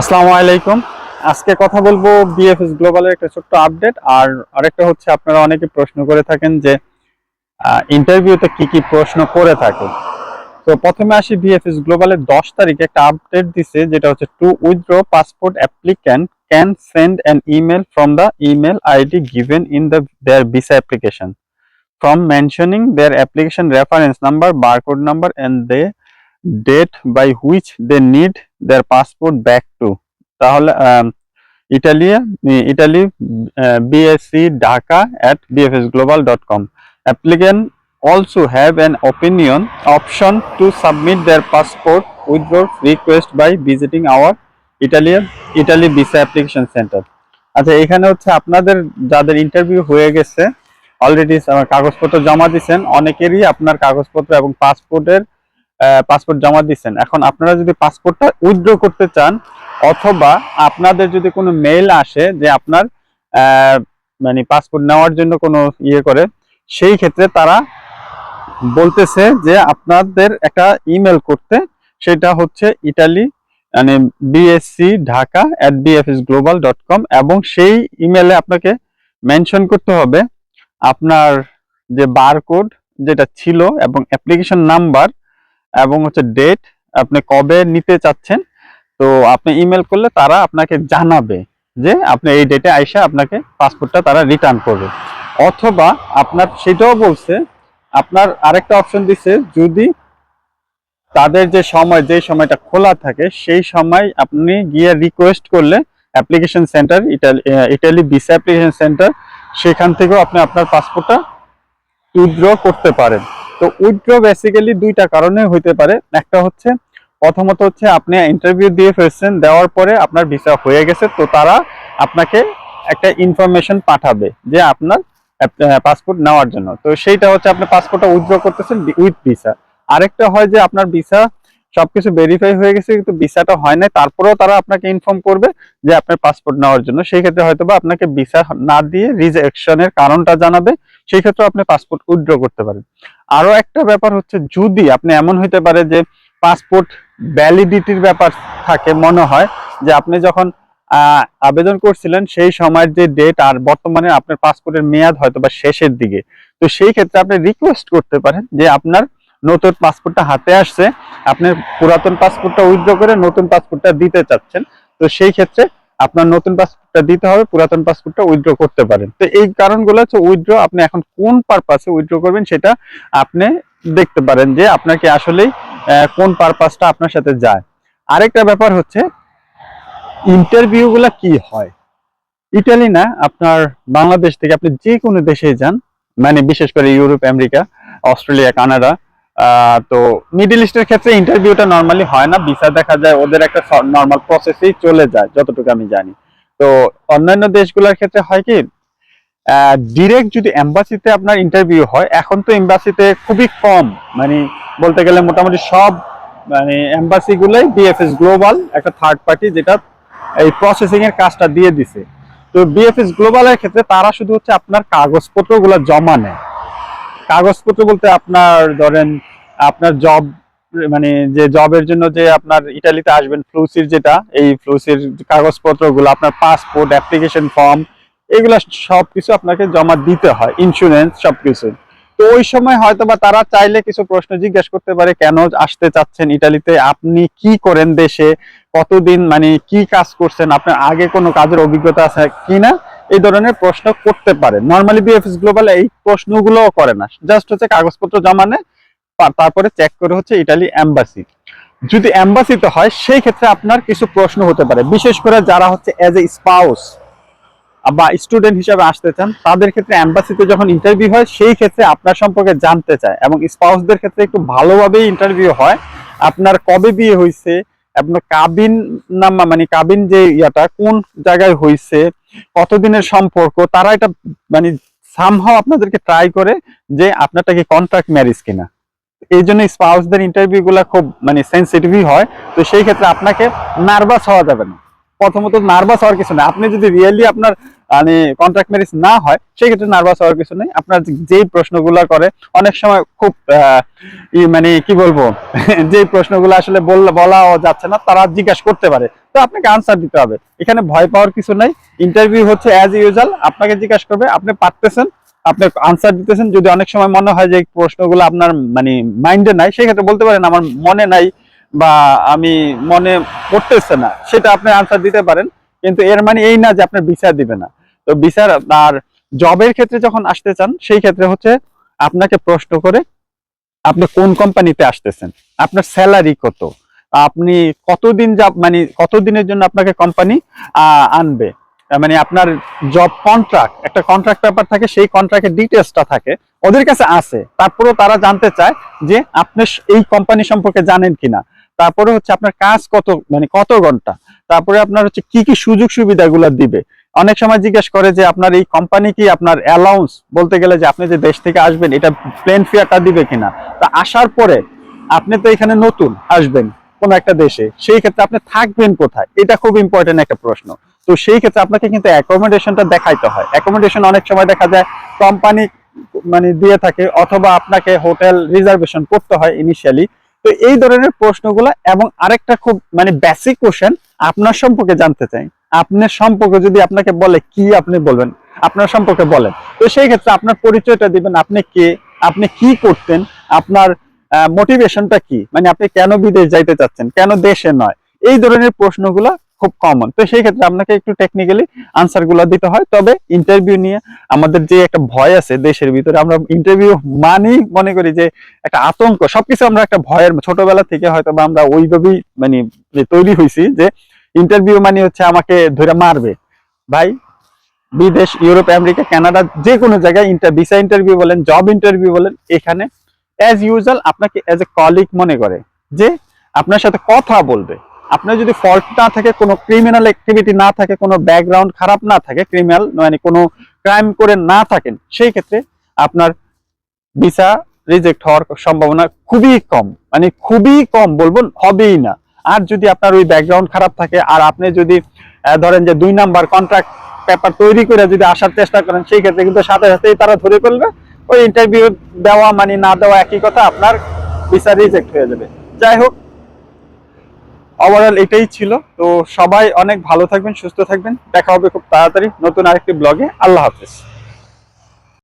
আসসালামু আলাইকুম। আজকে কথা বলব বিএফএস গ্লোবালের একটা ছোট্ট আপডেট আর আরেকটা হচ্ছে আপনারা অনেকে প্রশ্ন করে থাকেন যে ইন্টারভিউতে কি কি প্রশ্ন করে থাকে। তো প্রথমে আসি বিএফএস গ্লোবালের দশ তারিখে একটা আপডেট দিছে যেটা হচ্ছে to withdraw passport applicant can send an email from the email ID given in the their visa application from mentioning their application reference number, barcode number, and the date by which they need their passport back to তাহলে Italia Italy BSC Dhaka at BFS global dot com applicant also have an opinion option to submit their passport with request by visiting hour Italian Italy visa application centre আচ্ছা এখানে হচ্ছে আপনাদের যাদের interview হয়ে গেছে already কাগজপত্র জমা দিচ্ছেন অনেকেরই আপনার কাগজপত্র এবং পাসপোর্টের পাসপোর্ট জমা দিচ্ছেন এখন আপনারা যদি পাসপোর্টটা উইথড্র করতে চান, অথবা আপনাদের যদি কোনো মেইল আসে যে আপনার মানে পাসপোর্ট নেওয়ার জন্য কোনো ইয়ে করে, সেই ক্ষেত্রে তারা বলতেছে যে আপনাদের একটা ইমেল করতে, সেটা হচ্ছে ইটালি মানে BSC Dhaka at BFS global dot com এবং সেই ইমেলে আপনাকে মেনশন করতে হবে। আপনার যে বারকোড যেটা ছিল এবং অ্যাপ্লিকেশন নাম্বার এবং হচ্ছে ডেট আপনি কবে নিতে চাচ্ছেন, তো আপনি ইমেল করলে তারা আপনাকে জানাবে যে আপনি এই ডেটে আইসা আপনাকে পাসপোর্টটা তারা রিটার্ন করবে। অথবা আপনার সেটাও বলছে, আপনার আরেকটা অপশন দিছে, যদি তাদের যে সময়, যে সময়টা খোলা থাকে, সেই সময় আপনি গিয়ে রিকোয়েস্ট করলে application centre Italy Italy visa application centre সেখান থেকেও আপনি আপনার পাসপোর্টটা উইথড্র করতে পারেন। তো উইথড্র বেসিক্যালি দুইটা কারণে হইতে পারে। একটা হচ্ছে, প্রথমত হচ্ছে আপনি ইন্টারভিউ দিয়ে ফেলছেন, দেওয়ার পরে আপনার ভিসা হয়ে গেছে, তো তারা আপনাকে একটা ইনফরমেশন পাঠাবে যে আপনার পাসপোর্ট নেওয়ার জন্য। তো সেইটা হচ্ছে আপনি পাসপোর্টটা উইথড্র করতেছেন উইথ ভিসা আরেকটা হয় যে আপনার ভিসা সবকিছু ভেরিফাই হয়ে গেছে, কিন্তু ভিসাটা হয় নাই। তারপরেও তারা আপনাকে ইনফর্ম করবে যে আপনার পাসপোর্ট নেওয়ার জন্য। সেই ক্ষেত্রে হয়তো বা আপনাকে ভিসা না দিয়ে রিজেকশনের কারণটা জানাবে। সেই ক্ষেত্রে আপনি পাসপোর্ট উইথড্র করতে পারেন। আরও একটা ব্যাপার হচ্ছে, যদি আপনি এমন হইতে পারে যে পাসপোর্ট ভ্যালিডিটির ব্যাপার থাকে, মনে হয় যে আপনি যখন আবেদন করছিলেন, সেই সময়ের যে ডেট আর বর্তমানে আপনার পাসপোর্টের মেয়াদ হয়তো বা শেষের দিকে। তো সেই ক্ষেত্রে আপনি রিকোয়েস্ট করতে পারেন যে আপনার নতুন পাসপোর্টটা হাতে আসছে, আপনি পুরাতন পাসপোর্টটা উইথড্র করে নতুন পাসপোর্টটা দিতে চাচ্ছেন। তো সেই ক্ষেত্রে আপনার নতুন পাসপোর্টটা দিতে হবে, পুরাতন পাসপোর্টটা উইথড্র করতে পারেন। তো এই কারণগুলো হচ্ছে উইথড্র আপনি এখন কোন পারপাসে উইথড্র করবেন সেটা আপনি দেখতে পারেন যে আপনাকে আসলেই কোন পারপাসটা আপনার সাথে যায়। আরেকটা ব্যাপার হচ্ছে ইন্টারভিউ গুলা কি হয়? ইটালি না, আপনার বাংলাদেশ থেকে আপনি যে কোনো দেশে যান মানে বিশেষ করে ইউরোপ, আমেরিকা, অস্ট্রেলিয়া, কানাডা তো মিডল ইস্টের ক্ষেত্রে ইন্টারভিউটা নর্মালি হয় না। ভিসা দেখা যায়, ওদের একটা নর্মাল প্রসেসেই চলে যায়, যতটুকু আমি জানি। তো অন্যান্য দেশগুলোর ক্ষেত্রে হয় কি ডিরেক্ট যদি এম্বাসিতে আপনার ইন্টারভিউ হয়, এখন তো এম্বাসিতে খুবই কম। মানে বলতে গেলে মোটামুটি সব মানে এম্বাসি গুলোই বিএফএস গ্লোবাল একটা থার্ড পার্টি যেটা এই প্রসেসিং এর কাজটা দিয়ে দিছে। তো বিএফএস গ্লোবালের ক্ষেত্রে তারা শুধু হচ্ছে আপনার কাগজপত্রগুলো জমা নেয়। কাগজপত্র বলতে আপনার ধরেন, আপনার জব মানে যে জবের জন্য যে আপনার ইটালিতে আসবেন ফ্লুসির যেটা, এই ফ্লুসির কাগজপত্রগুলো, আপনার পাসপোর্ট অ্যাপ্লিকেশন ফর্ম এগুলা সবকিছু আপনাকে জমা দিতে হয় ইন্স্যুরেন্স সবকিছু। তো ওই সময় হয়তো বা তারা চাইলে কিছু প্রশ্ন জিজ্ঞেস করতে পারে, কেন আসতে চাচ্ছেন ইটালিতে আপনি কি করেন দেশে? কতদিন মানে কি কাজ করছেন? আপনার আগে কোনো কাজের অভিজ্ঞতা আছে কিনা? এই ধরনের প্রশ্ন করতে পারে। নর্মালি বিএফএস গ্লোবাল এই প্রশ্নগুলোও করে না। জাস্ট হচ্ছে কাগজপত্র জমা নেয় তারপরে চেক করে হচ্ছে ইটালি এম্বাসি যদি এম্বাসিতে হয়, সেই ক্ষেত্রে আপনার কিছু প্রশ্ন হতে পারে। বিশেষ করে যারা হচ্ছে এজ এ স্পাউস বা স্টুডেন্ট হিসাবে আসতে চান, তাদের ক্ষেত্রে এম্বাসিতে যখন ইন্টারভিউ হয়, সেই ক্ষেত্রে আপনার সম্পর্কে জানতে চায়। এবং স্পাউসদের ক্ষেত্রে একটু ভালোভাবেই ইন্টারভিউ হয়। আপনার কবে বিয়ে হয়েছে আপনার কাবিন নাম মানে কাবিন যে ইয়াটা, কোন জায়গায় হয়েছে কতদিনের সম্পর্ক, তারা এটা মানে সামহাও আপনাদেরকে ট্রাই করে যে আপনারটাকে কন্ট্রাক্ট ম্যারেজ কিনা। এই জন্য স্পাউসদের ইন্টারভিউগুলো খুব মানে সেন্সিটিভই হয়। তো সেই ক্ষেত্রে আপনাকে নার্ভাস হওয়া যাবে না। প্রথমত নার্ভাস হওয়ার কিছু নেই। আপনি যদি রিয়েলি আপনার মানে কন্ট্রাক্ট ম্যারেজ না হয় সেই ক্ষেত্রে নার্ভাস হওয়ার কিছু নেই। আপনার যেই প্রশ্নগুলো করে, অনেক সময় খুব মানে কি বলব? যে প্রশ্নগুলো আসলে বলাও যাচ্ছে না, তারা জিজ্ঞাসা করতে পারে। তো আপনাকে আনসার দিতে হবে। এখানে ভয় পাওয়ার কিছু নাই। ইন্টারভিউ হচ্ছে অ্যাজ ইউজুয়াল আপনাকে জিজ্ঞাসা করবে, আপনি পারতেছেন? আপনি আনসার দিতেছেন। যদি অনেক সময় মনে হয় যে প্রশ্নগুলো আপনার মানে মাইন্ডে নাই সেই ক্ষেত্রে বলতে পারেন, আমার মনে নাই। বা আমি মনে পড়তেছে না, সেটা আপনি আনসার দিতে পারেন। কিন্তু এর মানে এই না যে আপনার বিচার দিবে না। তো বিচার আর জবের ক্ষেত্রে যখন আসতে চান, সেই ক্ষেত্রে হচ্ছে আপনাকে প্রশ্ন করে আপনি কোন কোম্পানিতে আসতেছেন? আপনার স্যালারি কত? আপনি কতদিন যা মানে কতদিনের জন্য আপনাকে কোম্পানি আনবে? মানে আপনার জব কন্ট্রাক্ট একটা কন্ট্রাক্ট পেপার থাকে, সেই কন্ট্রাক্টের ডিটেলসটা থাকে, ওদের কাছে আছে। তারপরেও তারা জানতে চায় যে আপনি এই কোম্পানি সম্পর্কে জানেন কিনা। তারপরে হচ্ছে আপনার কাজ কত মানে কত ঘণ্টা? তারপরে আপনার হচ্ছে কি কি সুযোগ সুবিধাগুলো দিবে? অনেক সময় জিজ্ঞেস করে যে আপনার এই কোম্পানি কি আপনার অ্যালাউন্স বলতে গেলে যে আপনি যে দেশ থেকে আসবেন, এটা প্লেন ফেয়ারটা দিবে কিনা? তা আসার পরে আপনি তো এখানে নতুন, আসবেন কোন একটা দেশে, সেই ক্ষেত্রে আপনি থাকবেন কোথায়? এটা খুব ইম্পর্টেন্ট একটা প্রশ্ন। তো সেই ক্ষেত্রে আপনাকে কিন্তু অ্যাকোমোডেশনটা দেখাইতে হয়। অ্যাকোমোডেশন অনেক সময় দেখা যায় কোম্পানি মানে দিয়ে থাকে, অথবা আপনাকে হোটেল রিজার্ভেশন করতে হয় ইনিশিয়ালি তো এই ধরনের প্রশ্নগুলো এবং আরেকটা খুব মানে বেসিক কোশ্চেন আপনার সম্পর্কে জানতে চাই। আপনার সম্পর্কে যদি আপনাকে বলে কি আপনি বলবেন, আপনার সম্পর্কে বলেন। তো সেই ক্ষেত্রে আপনার পরিচয়টা দিবেন, আপনি কে, আপনি কি করতেন, আপনার মোটিভেশনটা কি? মানে আপনি কেন বিদেশ যাইতে চাচ্ছেন, কেন দেশে নয়? এই ধরনের প্রশ্নগুলো খুব কমন তো সেই ক্ষেত্রে আপনাকে একটু টেকনিক্যালি আনসারগুলো দিতে হয়। তবে ইন্টারভিউ নিয়ে আমাদের যে একটা ভয় আছে দেশের ভিতরে, আমরা ইন্টারভিউ মানেই মনে করি যে একটা আতঙ্ক। সবকিছু আমরা একটা ভয়ের ছোটবেলা থেকে হয়তো বা আমরা ওইভাবেই মানে তৈরি হয়েছি যে ইন্টারভিউ মানে হচ্ছে আমাকে ধরে মারবে। ভাই, বিদেশ, ইউরোপ, আমেরিকা, কানাডা যে কোনো জায়গায় ইন্টার ভিসা ইন্টারভিউ বলেন জব ইন্টারভিউ বলেন, এখানে অ্যাজ ইউজুয়াল আপনাকে অ্যাজ এ কলিগ মনে করে যে আপনার সাথে কথা বলবে। আপনার যদি ফল্ট না থাকে, কোনো ক্রিমিনাল অ্যাক্টিভিটি না থাকে, কোনো ব্যাকগ্রাউন্ড খারাপ না থাকে ক্রিমিনাল মানে কোনো ক্রাইম করে না থাকেন, সেই ক্ষেত্রে আপনার ভিসা রিজেক্ট হওয়ার সম্ভাবনা খুবই কম। মানে খুবই কম বলব, হবেই না। আর যদি আপনার ওই ব্যাকগ্রাউন্ড খারাপ থাকে, আর আপনি যদি ধরেন যে দুই নাম্বার কন্ট্রাক্ট পেপার তৈরি করে যদি আসার চেষ্টা করেন, সেই ক্ষেত্রে কিন্তু সাথে সাথেই তারা ধরে ফেলবে। ওই ইন্টারভিউ দেওয়া মানে না দেওয়া একই কথা, আপনার ভিসা রিজেক্ট হয়ে যাবে। যাই হোক ওভারঅল এটাই ছিল। তো সবাই অনেক ভালো থাকবেন, সুস্থ থাকবেন। দেখা হবে খুব তাড়াতাড়ি নতুন আরেকটি ব্লগে আল্লাহ হাফেজ।